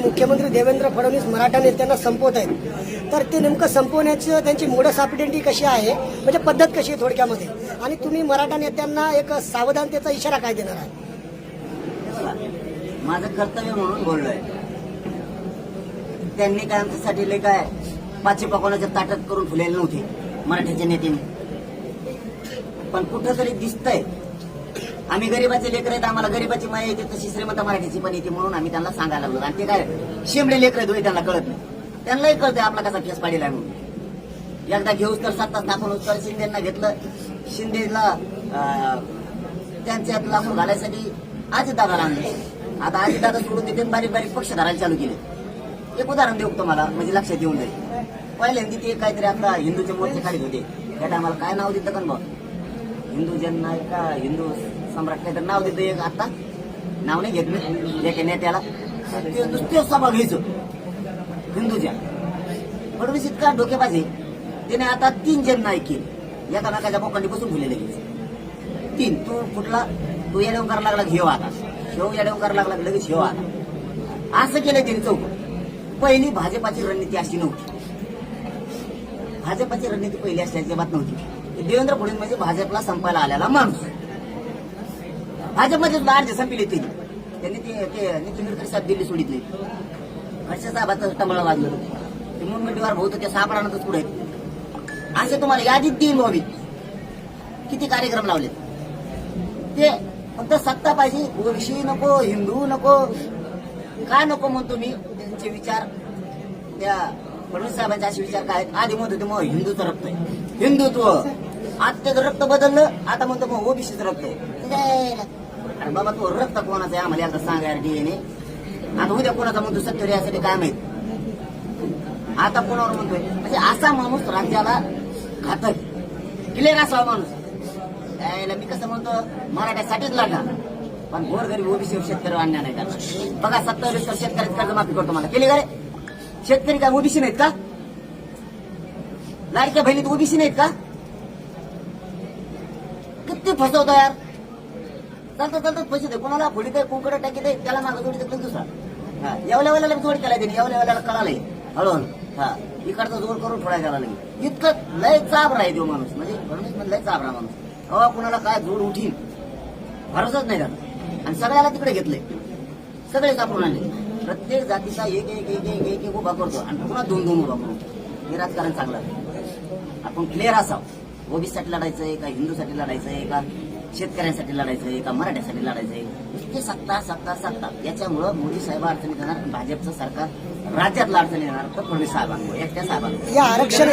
मुख्यमंत्री देवेंद्र फडणवीस मराठा नेत्यांना संपवत आहेत. तर ते नेमकं संपवण्याचं त्यांची मोडस ऑपिडेंटी कशी आहे? म्हणजे पद्धत कशी आहे थोडक्यामध्ये? आणि तुम्ही मराठा नेत्यांना एक सावधानतेचा इशारा काय देणार आहे माझं कर्तव्य म्हणून बोललोय त्यांनी काय आमच्यासाठी लय काय पाची पकवण्याच्या ताटात करून फुलेले नव्हते मराठ्याच्या नेत्याने पण कुठं तरी दिसतंय आम्ही गरीबाचे लेकर आहेत आम्हाला गरीबाची माया येते तशी श्रीमंत मराठीची पण येते म्हणून आम्ही त्यांना सांगायला लागलो. आणि ते काय शिमडे लेकर आहेत त्यांना कळत नाही. त्यांनाही कळतंय आपला कसा केस पाडीला म्हणून. एकदा घेऊस तर सत्ता दाखवून होत तर शिंदेना घेतलं. शिंदेला त्यांच्यात लागून घालायसाठी दादाला आणले आता दादा सोडून तिथे बारीक बारीक पक्ष धरायला चालू केले. एक उदाहरण देऊ तुम्हाला? म्हणजे लक्षात येऊन जाईल. पहिल्यांदा ते काहीतरी आता हिंदूचे मोर्चे काढत होते. त्या टायमाला काय नाव देतं कण भाऊ हिंदू जन नाही का हिंदू सम्राट काहीतरी नाव देतो एक आता. नाव नाही घेत मी. एका नेत्याला. ते नुसते सभा घ्यायचं. हिंदूच्या. फडणवीस इतका डोकेबाजी त्याने आता तीन जन नाही केले. एकामेकाच्या बोकांनी बसून फुलेले लगेच तीन. तू कुठला? तू येडवून करायला लागला घेऊ आता शेव येडवून करायला लागला लगेच घेऊ आता असं केलं त्यांनी चौक पहिली भाजपाची रणनीती अशी नव्हती. भाजपाची रणनीती पहिली असल्याची बात नव्हती. देवेंद्र फडणवीस म्हणजे भाजपला संपायला आलेला माणूस. भाजपमध्ये सुद्धा अर्ज संपले त्यांनी त्यांनी ते ते नितीन गडकरी साहेब दिल्ली सोडितले. हर्षद साहेबाचं टंबळ वाजलं. ते मुनगंटीवार भाऊ तर ते सापडानंतच पुढे असे तुम्हाला यादीत देईन व्हावी किती कार्यक्रम लावले ते फक्त सत्ता पाहिजे. ओबीसी नको हिंदू नको. काय नको म्हणतो मी? त्यांचे विचार. त्या फडणवीस साहेबांचे असे विचार काय आहेत? आधी म्हणतो ते मग हिंदूचं रक्त आहे. हिंदुत्व. आता त्याचं रक्त बदललं आता म्हणतो मग ओबीसीचं रक्त आहे. बाबा तो रक्त कोणाचं आहे आम्हाला आता सांगायला डीएनए आता उद्या कोणाचा म्हणतो सत्तर यासाठी काय माहीत? आता कोणावर म्हणतोय? म्हणजे असा माणूस राज्याला घातक क्लिअर असावा माणूस. त्याला मी कसं म्हणतो मराठ्यासाठीच लढला पण गोर गरीब ओबीसी शेतकरी आणण्या नाही त्याला. बघा सत्तावीस शेतकरी कर्ज माफी करतो मला. केली का शेतकरी काय ओबीसी नाहीत का? लाडक्या बहिणीत ओबीसी नाहीत का? किती फसवतो यार? चालतं चालतात पैसे दे. कोणाला फोडी दे कोणकडे टाकी दे त्याला मागं जोडी देतो दुसरा. हा एवढ्या वेळेला जोड केला त्याने एवढ्या वेळेला कळालंय. हळून हा इकडचा जोड करून थोडा गेला नाही इतकं लय चाब राही देऊ माणूस. म्हणजे फडणवीस म्हणजे लय चाबरा माणूस. अवा कुणाला काय जोड उठीन भरोसाच नाही झाला आणि सगळ्याला तिकडे घेतलंय. सगळे सापडून आणले. प्रत्येक जातीचा एक एक एक एक एक एक उभा करतो. आणि पुन्हा दोन दोन उभा करतो हे राजकारण चांगलं आपण क्लिअर असावं. ओबीसीसाठी लढायचं आहे का हिंदूसाठी लढायचं आहे का शेतकऱ्यांसाठी लढायचं आहे का मराठ्यासाठी लढायचं आहे? नुसते सत्ता सत्ता सत्ता. याच्यामुळं मोदी साहेब अडचणीत येणार भाजपचं सरकार राज्यातला अडचणी येणार. तर फडणवीस साहेबांमुळे एकट्या साहेबांमुळे. या आरक्षण